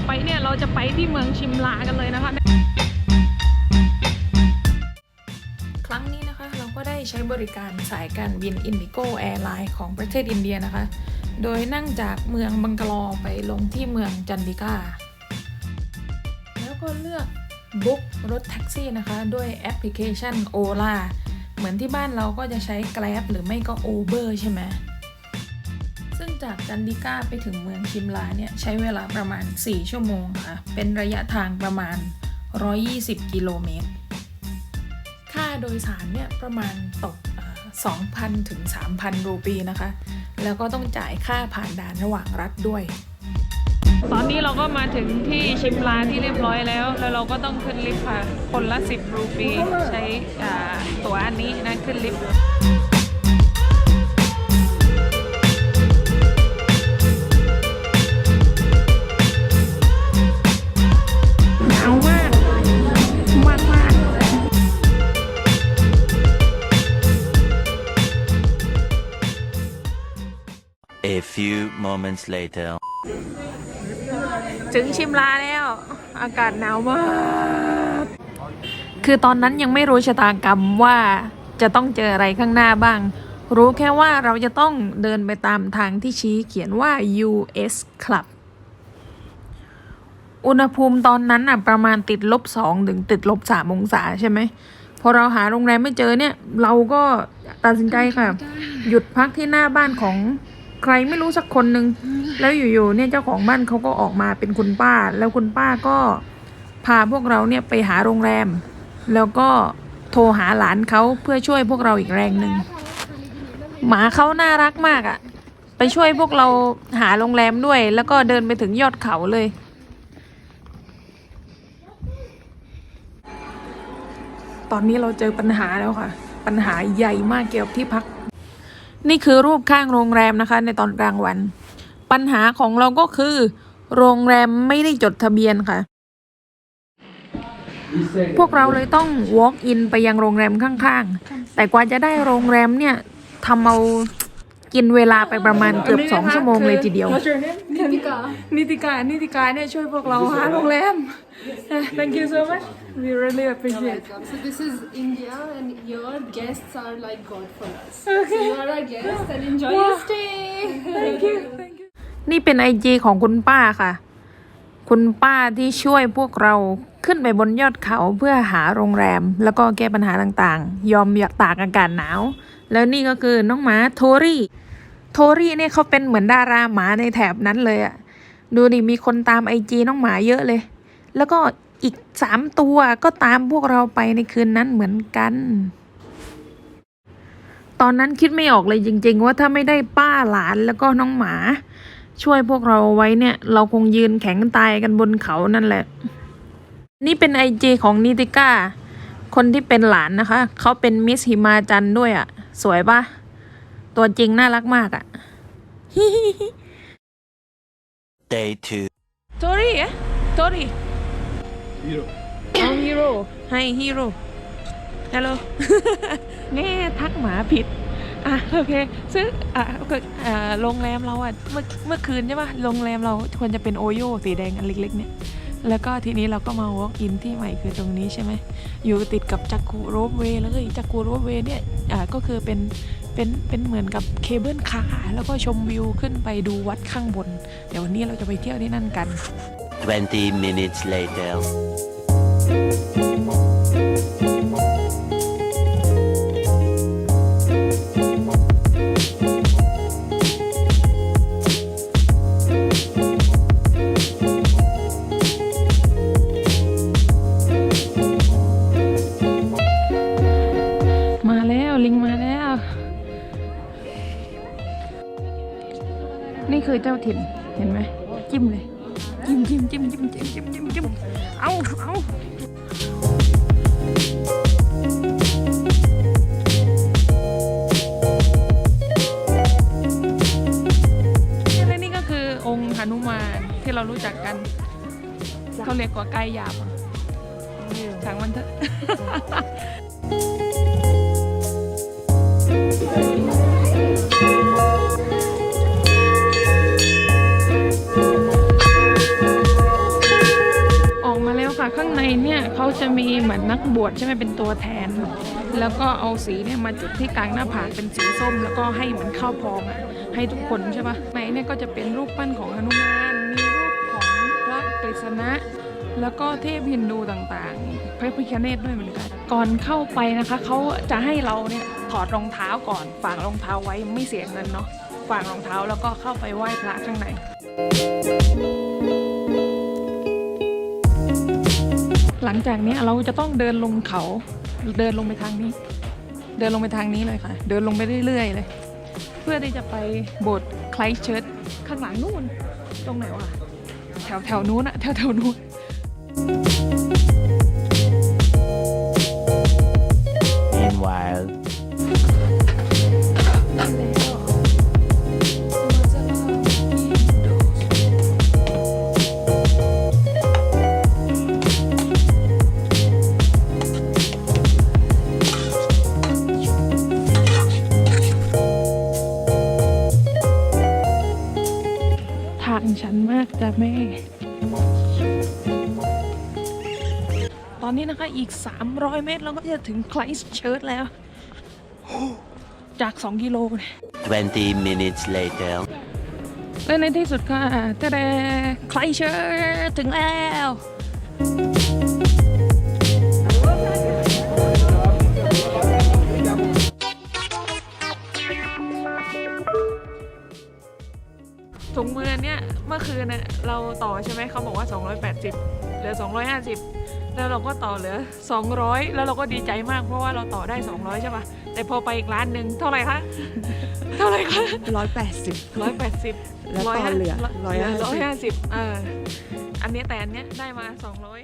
อไปเนี่ยเราจะไปที่เมืองชิมลากันเลยนะคะ ครั้งนี้นะคะเราก็ได้ใช้บริการสายการบิน Indigo Airline ของประเทศอินเดียนะคะ โดยนั่งจากเมืองบังกลอไปลงที่เมืองจันดิกาแล้วก็เลือกบุ๊กรถแท็กซี่นะคะ ด้วยแอปพลิเคชัน Ola เหมือนที่บ้านเราก็จะใช้ Grab หรือไม่ก็ Uber ใช่ไหม จากจันดิก้าไปถึงเมืองชิมลาเนี่ยใช้เวลาประมาณ 4 ชั่วโมงค่ะ เป็นระยะทางประมาณ 120 กิโลเมตร ค่าโดยสารเนี่ยประมาณตกเอ่อ2,000 ถึง 3,000 รูปีนะคะ แล้วก็ต้องจ่ายค่าผ่านด่านระหว่างรัฐด้วย ตอนนี้เราก็มาถึงที่ชิมลาที่เรียบร้อยแล้ว แล้วเราก็ต้องขึ้นลิฟต์ค่ะ คนละ 10 รูปี ใช้ตั๋วอันนี้นะขึ้นลิฟต์ moments later. ถึงชิมลาแล้ว อากาศหนาวมาก คือตอนนั้นยังไม่รู้ชะตากรรมว่าจะต้องเจออะไรข้างหน้าบ้าง รู้แค่ว่าเราจะต้องเดินไปตามทางที่ชี้เขียนว่า US Club อุณหภูมิตอนนั้นอะประมาณติดลบสองถึงติดลบสามองศาใช่ไหมพอเราหาโรงแรมไม่เจอเนี่ย เราก็ตัดสินใจค่ะ หยุดพักที่หน้าบ้านของ ใครไม่รู้สักคนหนึ่งแล้วอยู่ๆเนี่ยเจ้าของบ้านเขาก็ออกมาเป็นคุณป้า แล้วคุณป้าก็พาพวกเราเนี่ยไปหาโรงแรม แล้วก็โทรหาหลานเขาเพื่อช่วยพวกเราอีกแรงหนึ่งหมาเขาน่ารักมากอะ่ะ ไปช่วยพวกเราหาโรงแรมด้วย แล้วก็เดินไปถึงยอดเขาเลย ตอนนี้เราเจอปัญหาแล้วค่ะ ปัญหาใหญ่มากเกี่ยวกับที่พัก นี่คือรูปข้างโรงแรมนะคะ ในตอนกลางวัน ปัญหาของเราก็คือ โรงแรมไม่ได้จดทะเบียนค่ะ พวกเราเลยต้อง walk in ไปยังโรงแรมข้างๆ แต่กว่าจะได้โรงแรมเนี่ยทำเอา กินเวลาไปประมาณเกือบสองชั่วโมงเลยทีเดียว Nitika. นิติกา นิติกาเนี่ยช่วยพวกเราหาโรงแรม thank you so much we really appreciate Welcome. So this is India, and your guests are like God for us. Okay. So you are our guest, and enjoy your stay. thank you thank you นี่เป็นไอจีของคุณป้าค่ะ คุณป้าที่ช่วยพวกเราขึ้นไปบนยอดเขาเพื่อหาโรงแรม แล้วก็แก้ปัญหาต่างๆ ยอมอยากตากอากาศหนาว แล้วนี่ก็คือน้องหมาโทรี่โทรี่เนี่ยเขาเป็นเหมือนดาราหมาในแถบนั้นเลยอะดูดิมีคนตามไอจีน้องหมาเยอะเลย แล้วก็อีกสามตัวก็ตามพวกเราไปในคืนนั้นเหมือนกัน ตอนนั้นคิดไม่ออกเลยจริง ๆ ว่าถ้าไม่ได้ป้าหลานแล้วก็น้องหมา ช่วยพวกเราเอาไว้เนี่ย เราคงยืนแข็งตายกันบนเขานั่นแหละ นี่เป็นไอจีของนิติก้า คนที่เป็นหลานนะคะ เขาเป็นมิสหิมาจันทร์ด้วยอะ่ะ สวยปะตัวจริงน่ารักมากอะ่ะ Day two. โทรี่อะโทรี่ฮีโร่เอาฮีโร่ให้ฮีโร่ฮัลโหลแง่ทักหมาผิด อะโอเคซึ่งอะก็อ่าโรงแรมเราอะเมื่อเมื่อคืนใช่ปะโรงแรมเราควรจะเป็นโอโย่สีแดงอันเล็กๆเนี่ยแล้วก็ทีนี้เราก็มา walk in ที่ใหม่คือตรงนี้ใช่ไหมอยู่ติดกับจักรูโรบเวย์เลยจักรูโรบเวย์เนี่ยอ่าก็คือเป็นเป็นเป็นเหมือนกับเคเบิลคาร์แล้วก็ชมวิวขึ้นไปดูวัดข้างบน เดี๋ยววันนี้เราจะไปเที่ยวที่นั่นกัน 20 minutes later. คือเจ้าถิ่นเห็นไหมจิ้มเลย จิ้มจิ้มจิ้มจิ้มจิ้มจิ้มจิ้มจิ้มเอาเอาและนี่ก็คือองค์หนุมานที่เรารู้จักกัน เขาเรียกว่าไกายหยาบอะช่างมันเถอะ ในเนี่ยเขาจะมีเหมือนนักบวชใช่ไหมเป็นตัวแทน แล้วก็เอาสีเนี่ยมาจุดที่กลางหน้าผากเป็นสีส้ม แล้วก็ให้เหมือนข้าวพองอะให้ทุกคนใช่ปะในเนี่ยก็จะเป็นรูปปั้นของหนุมานมีรูปของพระกฤษณะแล้วก็เทพฮินดูต่างๆ พระพิคเนตด้วยเหมือนกัน ก่อนเข้าไปนะคะเขาจะให้เราเนี่ยถอดรองเท้าก่อนฝากรองเท้าไว้ไม่เสียเงินเนาะฝากรองเท้าแล้วก็เข้าไปไหว้พระข้างใน หลังจากนี้เราจะต้องเดินลงเขา เดินลงไปทางนี้ เดินลงไปทางนี้เลยค่ะ เดินลงไปเรื่อยๆเลย เพื่อที่จะไปโบสถ์ไคลเชิร์ตข้างหลังนู่น ตรงไหนวะแถวแถวนู้นอะแถวแถวนู้น Meanwhile, ทางชันมากจ้ะแม่ ตอนนี้นะคะอีก 300 เมตรเราก็จะถึงไคลส์เชิร์ชแล้ว จาก 2 กิโลเนี่ย20 minutes later. และในที่สุดค่ะแต่แต่ไคลเชิร์ชถึงแล้ว เราต่อใช่ไหมเขาบอกว่า 280 เหลือ 250 แล้วเราก็ต่อเหลือ 200 แล้วเราก็ดีใจมากเพราะว่าเราต่อได้ 200 ใช่ปะแต่พอไปอีกร้านหนึ่งเท่าไหร่คะ เท่าไหร่คะร้อยแปดสิบร้อยแปดสิบแล้วต่อเหลือ150ร้อยห้าสิบเอออันเนี้ยแต่อันเนี้ยได้มาสองร้อย